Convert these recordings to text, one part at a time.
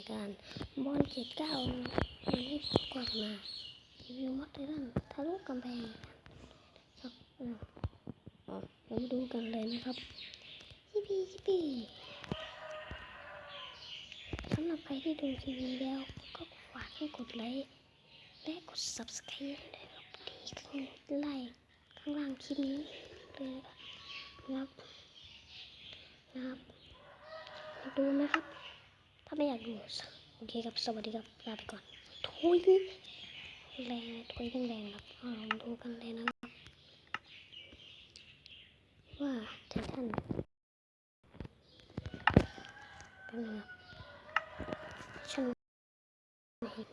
ายการบอลเจ็ดเก้าวันนี้กว่ามารีวิวมอดเลยท่านทะลุกำแพงสักเรามาดูกันเลยนะครับชิปีชิปีสำหรับใครที่ดูคลิปนี้แล้ว ก็ฝากให้กดไลค์และกด subscribe ด้วยครับที่ข้างไลค์ข้างล่างคลิปนี้เลยนะครับนะครับอยาดูไหมครับ ไม่อยากดูโอเคครับ สวัสดีครับ ลาไปก่อนทุยแรงทุยแรงครับลองดูกันเลยนะครับ ว่าไททันเป็นไงครับฉันเห็น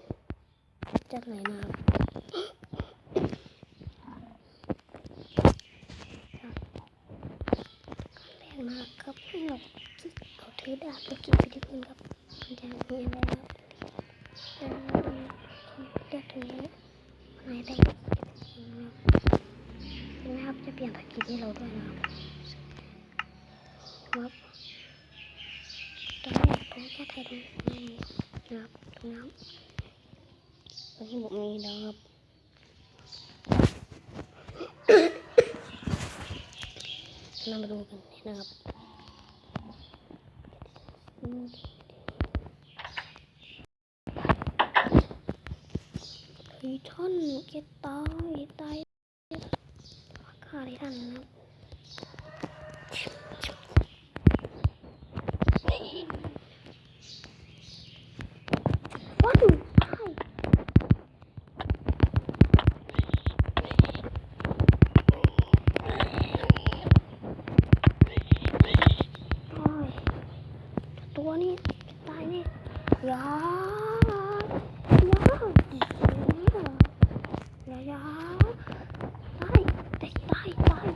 จากไหนนะครับแรงมากครับให้เราเอาถือดาบไปกินไปที่พื้นครับ นจะมีอะไรครับเป็นเลือดถึงนี้หายไปนะครับจะเปลี่ยนตะกี้ให้เราด้วยนะครับครับตอนแรกผมแค่ไทยตรงนี้นะครับตรงน้ำตรงที่ผมมีแล้วครับเรามาดูกันนะครับอืมไททันเกตตายตายฆ่าไททันนะครับว้าวตัวนี้ตายแน่ยาอยาอยาอยาตายตายตายตาย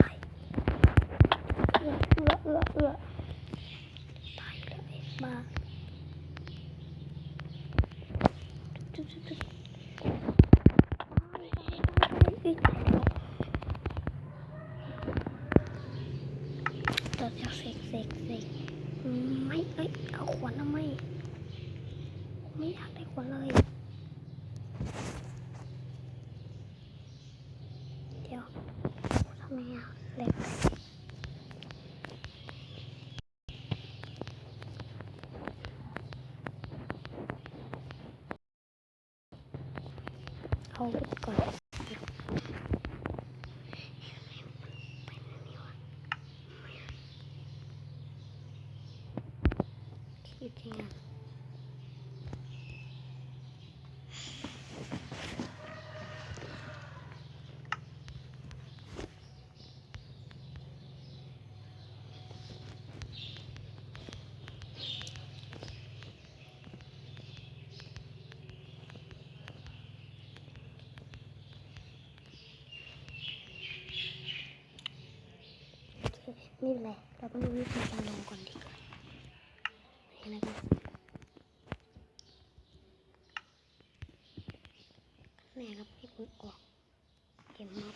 ตายเอือเอือเอือเอือตายเลยมา จุดจุดจุดตายตายตายตายอีกแล้วเสกเสกเสกไม่เอ้ยเอาขวานนะไม่ ไม่อยากได้ขวานเลย เดี๋ยวทำไมอะเล็ก เอาไว้ก่อนที่จริงอะ ไม่เป็นไร เราต้องดูวิธีการลงก่อนดีกว่าเห็นไหมครับแม่ครับให้คุณออกเก็บม็อบ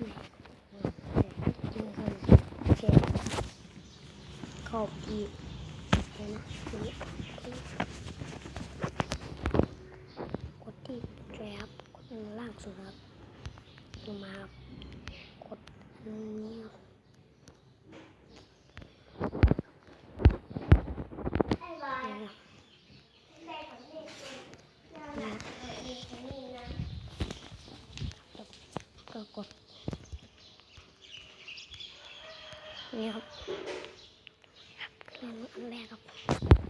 นี่นี่เจอกันโอเคขอบอีกเห็นนะนี่ 배가 고파.